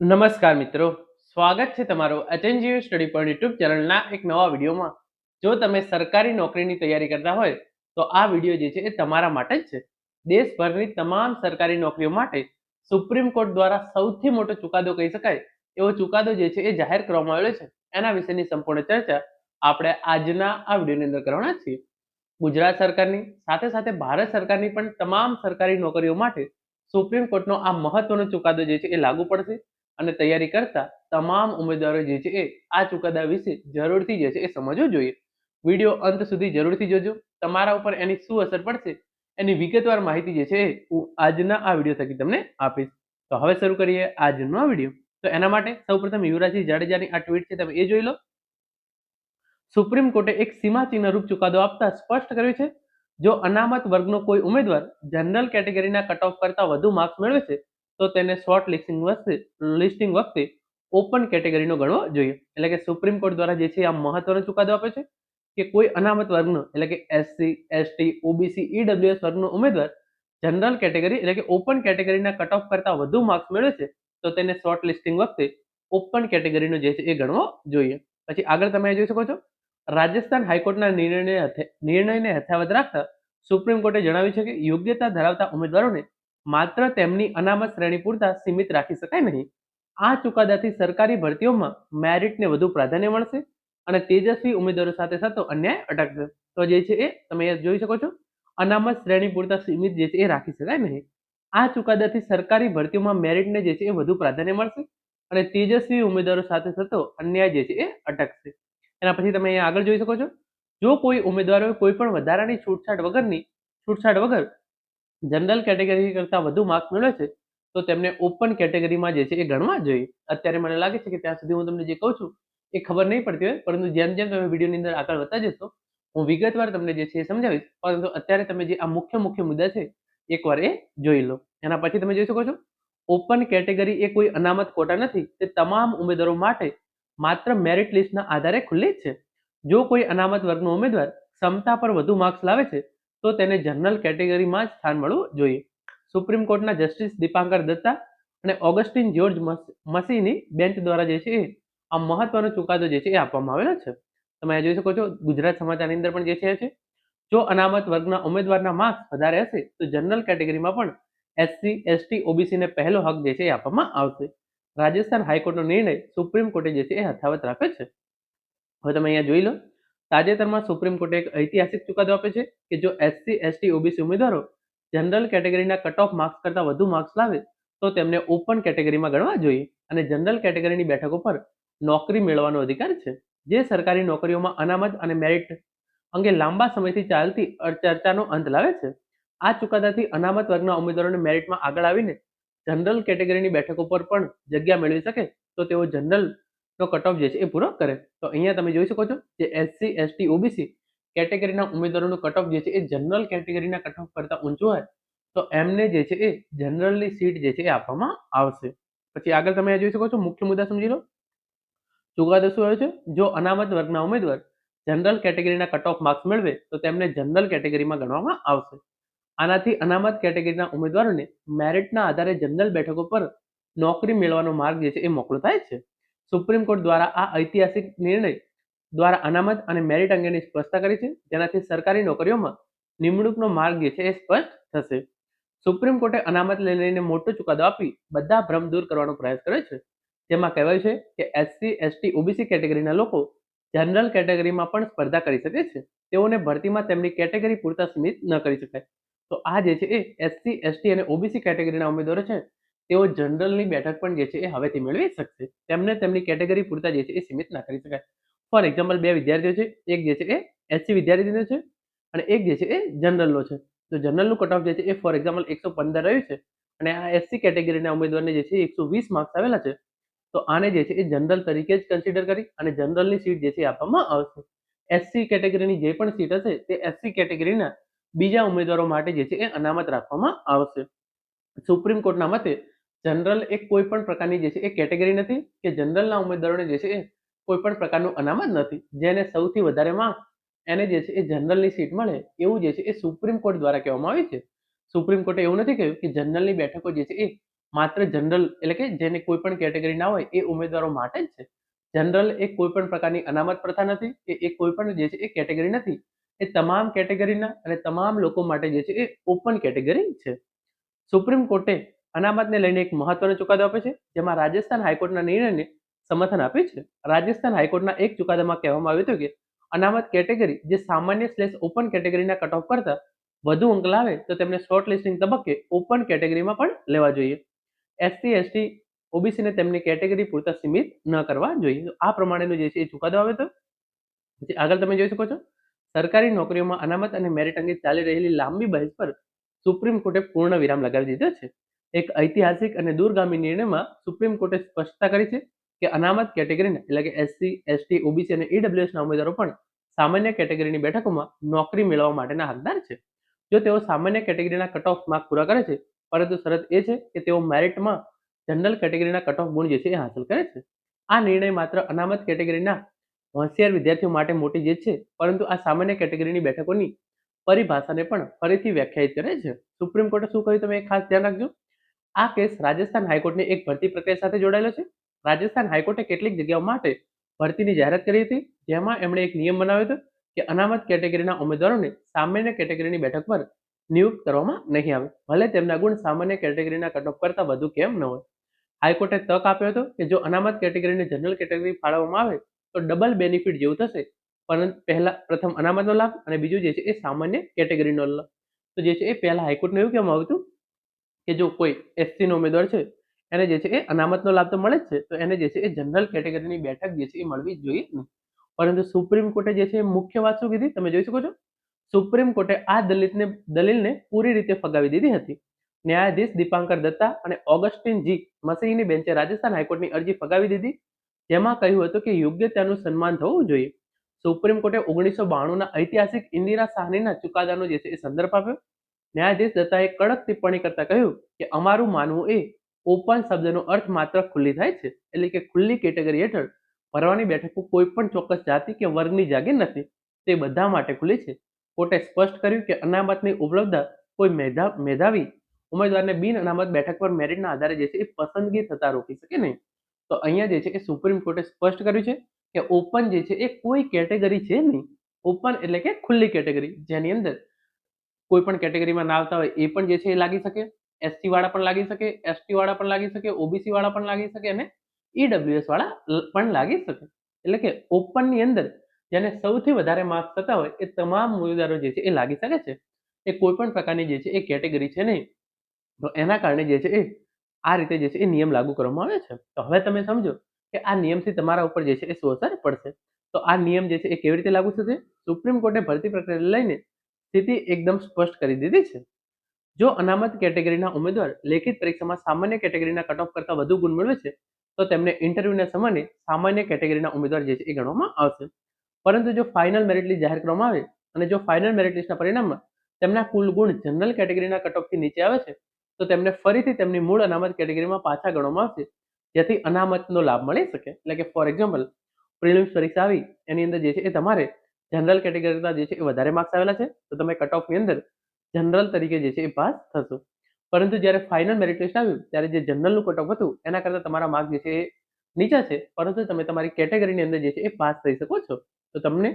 નમસ્કાર મિત્રો. સ્વાગત છે તમારું એચએનજીયુ સ્ટડી પોઈન્ટ યુટ્યુબ ચેનલના એક નવા વિડીયોમાં. જો તમે સરકારી નોકરીની તૈયારી કરતા હોય, તો આ વીડિયો જે છે એ તમારા માટે જ છે. દેશભરની તમામ સરકારી નોકરીઓ માટે સુપ્રીમ કોર્ટ દ્વારા સૌથી મોટો ચુકાદો કહી શકાય એવો ચુકાદો જે છે એ જાહેર કરવામાં આવેલો છે. એના વિશેની સંપૂર્ણ ચર્ચા આપણે આજના આ વિડીયોની અંદર કરવાના છીએ. ગુજરાત સરકારની, સાથે સાથે ભારત સરકારની પણ તમામ સરકારી નોકરીઓ માટે સુપ્રીમ કોર્ટનો આ મહત્વનો ચુકાદો જે છે એ લાગુ પડશે. અને તૈયારી કરતા તમામ ઉમેદવારો જે છે એ આ ચુકાદા વિશે જરૂરથી જે છે એ સમજવું જોઈએ. વીડિયો અંત સુધી જરૂરથી જોજો. તમારા ઉપર એની શું અસર પડશે એની વિગતવાર માહિતી જે છે હું આજના આ વીડિયો થકી તમને આપીશ. તો હવે શરૂ કરીએ આજનો વીડિયો. તો એના માટે સૌપ્રથમ યુવરાજસિંહ જાડેજાની આ ટ્વીટ છે તમે એ જોઈ લો. સુપ્રીમ કોર્ટે એક સીમાચિહ્ન રૂપ ચુકાદો આપતા સ્પષ્ટ કર્યું છે. જો અનામત વર્ગનો કોઈ ઉમેદવાર જનરલ કેટેગરીના કટ ઓફ કરતા વધુ માર્ક્સ મેળવે છે તો તેને શોર્ટ લિસ્ટિંગ વખતે લિસ્ટિંગ વખતે ઓપન કેટેગરીનો ગણવો જોઈએ. એટલે કે સુપ્રીમ કોર્ટ દ્વારા જે છે આ મહત્વનો ચુકાદો આપે છે કે કોઈ અનામત વર્ગનો, એટલે કે એસસી એસટી ઓબીસી ઈડબ્લ્યુએસ વર્ગનો ઉમેદવાર જનરલ કેટેગરી એટલે કે ઓપન કેટેગરીના કટ ઓફ કરતાં વધુ માર્ક્સ મેળવે છે, તો તેને શોર્ટ લિસ્ટિંગ વખતે ઓપન કેટેગરીનો જે છે એ ગણવો જોઈએ. પછી આગળ તમે જોઈ શકો છો, રાજસ્થાન હાઈકોર્ટના નિર્ણય નિર્ણયને યથાવત રાખતા સુપ્રીમ કોર્ટે જણાવ્યું છે કે યોગ્યતા ધરાવતા ઉમેદવારોને માત્ર તેમની અનામત શ્રેણી પૂરતા સીમિત રાખી શકાય નહીં. આ ચુકાદાથી સરકારી ભરતીઓમાં મેરિટને વધુ પ્રાધાન્ય મળશે અને તેજસ્વી ઉમેદવારો સાથે થતો અન્યાય અટકશે. તો જે છે એ તમે જોઈ શકો છો. અનામત શ્રેણી પૂરતા સીમિત જે છે એ રાખી શકાય નહીં. આ ચુકાદાથી સરકારી ભરતીઓમાં મેરિટને જે છે એ વધુ પ્રાધાન્ય મળશે અને તેજસ્વી ઉમેદવારો સાથે થતો અન્યાય જે છે એ અટકશે. એના પછી તમે અહીંયા આગળ જોઈ શકો છો. જો કોઈ ઉમેદવારોએ કોઈ પણ વધારાની છૂટછાટ વગરની, છૂટછાટ વગર જનરલ કેટેગરી કરતાં વધુ માર્ક્સ મેળવે છે, તો તેમને ઓપન કેટેગરીમાં જે છે એ ગણવા જોઈએ. અત્યારે મને લાગે છે કે ત્યાં સુધી હું તમને જે કહું છું, એ ખબર નહીં પડતી હોય, પરંતુ જેમ જેમ તમે વિડીયોની અંદર આગળ વધતા જશો, હું વિગતવાર તમને જે છે એ સમજાવીશ. પરંતુ અત્યારે તમે જે આ મુખ્ય મુખ્ય મુદ્દા છે, એકવાર એ જોઈ લો. એના પછી તમે જોઈ શકો છો ઓપન કેટેગરી એ કોઈ અનામત કોટા નથી, તે તમામ ઉમેદવારો માટે માત્ર મેરિટ લિસ્ટના આધારે ખુલ્લી જ છે. જો કોઈ અનામત વર્ગનો ઉમેદવાર ક્ષમતા પર વધુ માર્ક્સ લાવે છે તો તેને જનરલ કેટેગરીમાં જ સ્થાન મળવું જોઈએ. સુપ્રીમ કોર્ટના જસ્ટિસ દીપાંકર દત્તા અને ઓગસ્ટિન જ્યોર્જ મસીની બેન્ચ દ્વારા જે છે એ, આ મહત્વનો ચુકાદો જે છે એ આપવામાં આવેલો છે. તમે જોઈ શકો છો, ગુજરાત સમાચારની અંદર પણ જે છે જો અનામત વર્ગના ઉમેદવારના માર્ક્સ વધારે હશે, તો જનરલ કેટેગરીમાં પણ એસસી એસટી ઓબીસીને પહેલો હક જે છે એ આપવામાં આવશે. રાજસ્થાન હાઈકોર્ટનો નિર્ણય સુપ્રીમ કોર્ટે જે છે એ હથાવત રાખે છે. હવે તમે અહીંયા જોઈ લો. તાજેતરમાં સુપ્રીમ કોર્ટે એક ઐતિહાસિક ચુકાદો આપે છે કે જો એસસી, એસટી, ઓબીસી ઉમેદવારો જનરલ કેટેગરીના કટ ઓફ માર્ક્સ કરતાં વધુ માર્ક્સ લાવે, તો તેમને ઓપન કેટેગરીમાં ગણવા જોઈએ અને જનરલ કેટેગરીની બેઠકો પર નોકરી મેળવવાનો અધિકાર છે. જે સરકારી નોકરીઓમાં અનામત અને મેરિટ અંગે લાંબા સમયથી ચાલતી ચર્ચાનો અંત લાવે છે. આ ચુકાદાથી અનામત વર્ગના ઉમેદવારોને મેરિટમાં આગળ આવીને જનરલ કેટેગરીની બેઠકો પર પણ જગ્યા મેળવી શકે, તો તેઓ જનરલ નો કટ જે છે એ પૂરો કરે. તો અહીંયા તમે જોઈ શકો છો જે એસસી એસટી ઓબીસી કેટેગરીના ઉમેદવારોનું કટ જે છે એ જનરલ કેટેગરીના કટ કરતાં ઊંચું હોય, તો એમને જે છે એ જનરલની સીટ જે છે એ આપવામાં આવશે. પછી આગળ તમે જોઈ શકો છો મુખ્ય મુદ્દા સમજી લો. ચુકાદો શું આવ્યો છે? જો અનામત વર્ગના ઉમેદવાર જનરલ કેટેગરીના કટ ઓફ માર્ક્સ મેળવે, તો તેમને જનરલ કેટેગરીમાં ગણવામાં આવશે. આનાથી અનામત કેટેગરીના ઉમેદવારોને મેરિટના આધારે જનરલ બેઠકો પર નોકરી મેળવવાનો માર્ગ જે છે એ મોકળો થાય છે. સુપ્રીમ કોર્ટ દ્વારા આ ઐતિહાસિક નિર્ણય દ્વારા અનામત અને મેરિટ અંગેની સ્પષ્ટતા કરી છે. જેનાથી સરકારી નોકરીઓમાં નિમણૂકનો માર્ગ જે છે એ સ્પષ્ટ થશે. સુપ્રીમ કોર્ટે અનામત લઈને મોટો ચુકાદો આપી બધા ભ્રમ દૂર કરવાનો પ્રયાસ કર્યો છે. જેમાં કહેવાયું છે કે એસસી, એસટી, ઓબીસી કેટેગરીના લોકો જનરલ કેટેગરીમાં પણ સ્પર્ધા કરી શકે છે. તેઓને ભરતીમાં તેમની કેટેગરી પૂરતા સીમિત ન કરી શકાય. તો આ જે છે એ એસસી, એસટી અને ઓબીસી કેટેગરીના ઉમેદવારો છે તેઓ જનરલની બેઠક પણ જે છે એ હવેથી મેળવી શકશે. તેમને તેમની કેટેગરી પૂરતા જે છે એ સીમિત ના કરી શકાય. ફોર એક્ઝામ્પલ બે વિદ્યાર્થીઓ છે. એક જે છે એ એસસી વિદ્યાર્થીનો છે અને એક જે છે એ જનરલનો છે. તો જનરલનું કટ ઓફ જે છે એ ફોર એક્ઝામ્પલ એકસો પંદર રહ્યું છે અને આ એસસી કેટેગરીના ઉમેદવારને જે છે એકસો વીસ માર્ક્સ આવેલા છે. તો આને જે છે એ જનરલ તરીકે જ કન્સિડર કરી અને જનરલની સીટ જે છે આપવામાં આવશે. એસસી કેટેગરીની જે પણ સીટ હશે તે એસસી કેટેગરીના બીજા ઉમેદવારો માટે જે છે એ અનામત રાખવામાં આવશે. સુપ્રીમ કોર્ટના મતે જનરલ એક કોઈ પણ પ્રકારની જે છે એ કેટેગરી નથી કે જનરલના ઉમેદવારોને જે છે એ કોઈ પણ પ્રકારનું અનામત નથી. જેને સૌથી વધારે માર્ક એને જે છે એ જનરલની સીટ મળે એવું જે છે એ સુપ્રીમ કોર્ટ દ્વારા કહેવામાં આવ્યું છે. સુપ્રીમ કોર્ટે એવું નથી કહ્યું કે જનરલની બેઠકો જે છે એ માત્ર જનરલ એટલે કે જેને કોઈ પણ કેટેગરી ના હોય એ ઉમેદવારો માટે જ છે. જનરલ એ કોઈ પણ પ્રકારની અનામત પ્રથા નથી કે એ કોઈ પણ જે છે એ કેટેગરી નથી. એ તમામ કેટેગરીના અને તમામ લોકો માટે જે છે એ ઓપન કેટેગરી છે. સુપ્રીમ કોર્ટે અનામતને લઈને એક મહત્વનો ચુકાદો આપે છે, જેમાં રાજસ્થાન હાઈકોર્ટના નિર્ણયને સમર્થન આપ્યું છે. રાજસ્થાન હાઈકોર્ટના એક ચુકાદામાં કહેવામાં આવ્યું હતું કે, અનામત કેટેગરી જે સામાન્ય સ્લેશ ઓપન કેટેગરીના કટ ઓફ કરતા વધુ અંક લાવે તો તેમને શોર્ટ લિસ્ટિંગ તબક્કે ઓપન કેટેગરીમાં પણ લેવા જોઈએ. એસસી એસટી ઓબીસીને તેમની કેટેગરી પૂરતા સીમિત ન કરવા જોઈએ. આ પ્રમાણેનો જે છે એ ચુકાદો આવ્યો હતો. જે આગળ તમે જોઈ શકો છો. સરકારી નોકરીઓમાં અનામત અને મેરિટ અંગે ચાલી રહેલી લાંબી બહેસ પર સુપ્રીમ કોર્ટે પૂર્ણ વિરામ લગાવી દીધો છે. એક ઐતિહાસિક અને દૂરગામી નિર્ણયમાં સુપ્રીમ કોર્ટે સ્પષ્ટતા કરી છે કે અનામત કેટેગરીના, એટલે કે એસસી એસટી ઓબીસી અને ઈડબ્લ્યુએસના ઉમેદવારો પણ સામાન્ય કેટેગરીની બેઠકોમાં નોકરી મેળવવા માટેના હકદાર છે. જો તેઓ સામાન્ય કેટેગરીના કટ ઓફ માર્ક પૂરા કરે છે, પરંતુ શરત એ છે કે તેઓ મેરિટમાં જનરલ કેટેગરીના કટ ઓફ ગુણ જે છે એ હાંસલ કરે છે. આ નિર્ણય માત્ર અનામત કેટેગરીના હોશિયાર વિદ્યાર્થીઓ માટે મોટી જીત છે, પરંતુ આ સામાન્ય કેટેગરીની બેઠકોની પરિભાષાને પણ ફરીથી વ્યાખ્યાયિત કરે છે. સુપ્રીમ કોર્ટે શું કહ્યું? તમે ખાસ ધ્યાન રાખજો. આ કેસ રાજસ્થાન હાઈકોર્ટની એક ભરતી પ્રક્રિયા સાથે જોડાયેલો છે. રાજસ્થાન હાઈકોર્ટે કેટલીક જગ્યાઓ માટે ભરતીની જાહેરાત કરી હતી, જેમાં એમણે એક નિયમ બનાવ્યો હતો કે અનામત કેટેગરીના ઉમેદવારોને સામાન્ય કેટેગરીની બેઠક પર નિયુક્ત કરવામાં નહીં આવે. ભલે તેમના ગુણ સામાન્ય કેટેગરીના કટઓફ કરતાં વધુ કેમ ન હોય. હાઈકોર્ટે તક આપ્યો હતો કે જો અનામત કેટેગરીને જનરલ કેટેગરી ફાળવવામાં આવે, તો ડબલ બેનિફિટ જેવું થશે. પરંતુ પહેલા પ્રથમ અનામતનો લાભ અને બીજું જે છે એ સામાન્ય કેટેગરીનો લાભ તો જે છે એ પહેલા હાઈકોર્ટનું એવું કહેવામાં આવ્યું હતું કે જો કોઈ એસસીનો ઉમેદવાર છે, એને જે છે એ અનામતનો લાભ તો મળે જ છે, તો એને જે છે એ જનરલ કેટેગરીની બેઠક જે છે એ મળવી જોઈએ નહીં. પરંતુ સુપ્રીમ કોર્ટે જે છે મુખ્ય વાત શું કીધી, તમે જોઈ શકો છો? સુપ્રીમ કોર્ટે આ દલિતને, દલીલને પૂરી રીતે ફગાવી દીધી હતી. ન્યાયાધીશ દીપાંકર દત્તા અને ઓગસ્ટિન જી મસીની બેન્ચે રાજસ્થાન હાઈકોર્ટની અરજી ફગાવી દીધી, જેમાં કહ્યું હતું કે યોગ્યતાનું સન્માન થવું જોઈએ. સુપ્રીમ કોર્ટે ઓગણીસો બાણુંના ઐતિહાસિક ઇન્દિરા સાહનીના ચુકાદાનો જે છે એ સંદર્ભ આપ્યો. ન્યાયાધીશ દત્તાએ કડક ટિપ્પણી કરતા કહ્યું કે અમારું માનવું એ ઓપન શબ્દનો અર્થ માત્ર ખુલ્લી થાય છે, એટલે કે ખુલ્લી કેટેગરી હેઠળ ભરવાની બેઠકો કોઈ પણ ચોક્કસ જાતિ કે વર્ગની જાગીર નથી, તે બધા માટે ખુલ્લી છે. કોર્ટે સ્પષ્ટ કર્યું કે અનામતની ઉપલબ્ધતા કોઈ મેધા, મેધાવી ઉમેદવારને બિન અનામત બેઠક પર મેરિટના આધારે જે છે એ પસંદગી થતા રોકી શકે નહીં. તો અહીંયા જે છે એ સુપ્રીમ કોર્ટે સ્પષ્ટ કર્યું છે કે ઓપન જે છે એ કોઈ કેટેગરી છે નહીં. ઓપન એટલે કે ખુલ્લી કેટેગરી, જેની અંદર કોઈ પણ કેટેગરીમાં ના આવતા હોય, એ પણ જે છે એ લાગી શકે. એસટી વાળા પણ લાગી શકે એસટી વાળા પણ લાગી શકે ઓબીસી વાળા પણ લાગી શકે અને ઈડબ્લ્યુએસ વાળા પણ લાગી શકે. એટલે કે ઓપનની અંદર જેને સૌથી વધારે માર્ક્સ થતા હોય, એ તમામ ઉમેદવારો જે છે એ લાગી શકે છે. એ કોઈ પણ પ્રકારની જે છે એ કેટેગરી છે નહીં. તો એના કારણે જે છે એ, આ રીતે જે છે એ નિયમ લાગુ કરવામાં આવે છે. તો હવે તમે સમજો કે આ નિયમથી તમારા ઉપર જે છે એ શું અસર પડશે? તો આ નિયમ જે છે એ કેવી રીતે લાગુ થશે? સુપ્રીમ કોર્ટે ભરતી પ્રક્રિયાને લઈને સ્થિતિ એકદમ સ્પષ્ટ કરી દીધી છે. જો અનામત કેટેગરીના ઉમેદવાર લેખિત પરીક્ષામાં સામાન્ય કેટેગરીના કટઓફ કરતાં વધુ ગુણ મેળવે છે, તો તેમને ઇન્ટરવ્યુના સમયે સામાન્ય કેટેગરીના ઉમેદવાર જે છે એ ગણવામાં આવશે. પરંતુ જો ફાઇનલ મેરિટ લિસ્ટ જાહેર કરવામાં આવે અને જો ફાઇનલ મેરિટ લિસ્ટના પરિણામમાં તેમના કુલ ગુણ જનરલ કેટેગરીના કટઓફથી નીચે આવે છે, તો તેમને ફરીથી તેમની મૂળ અનામત કેટેગરીમાં પાછા ગણવામાં આવશે, જેથી અનામતનો લાભ મળી શકે. એટલે કે ફોર એક્ઝામ્પલ પ્રિલિમ્સ પરીક્ષા આવી, એની અંદર જે છે એ તમારે જનરલ કેટેગરીના જે છે એ વધારે માર્ક્સ આવેલા છે. તો તમે કટ ઓફની અંદર જનરલ તરીકે જે છે એ પાસ થશો. પરંતુ જ્યારે ફાઇનલ મેરિટ લિસ્ટ આવ્યું, ત્યારે જે જનરલનું કટ ઓફ હતું, એના કરતાં તમારા માર્ક જે છે એ નીચા છે. પરંતુ તમે તમારી કેટેગરીની અંદર જે છે એ પાસ થઈ શકો છો. તો તમને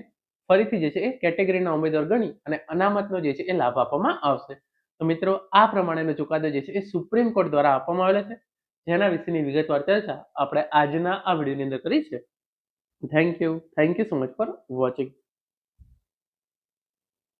ફરીથી જે છે એ કેટેગરીના ઉમેદવાર ગણી અને અનામતનો જે છે એ લાભ આપવામાં આવશે. તો મિત્રો, આ પ્રમાણેનો ચુકાદો જે છે એ સુપ્રીમ કોર્ટ દ્વારા આપવામાં આવેલો છે. જેના વિશેની વિગતવાર ચર્ચા આપણે આજના આ વિડીયોની અંદર કરી છે. Thank you thank you so much for watching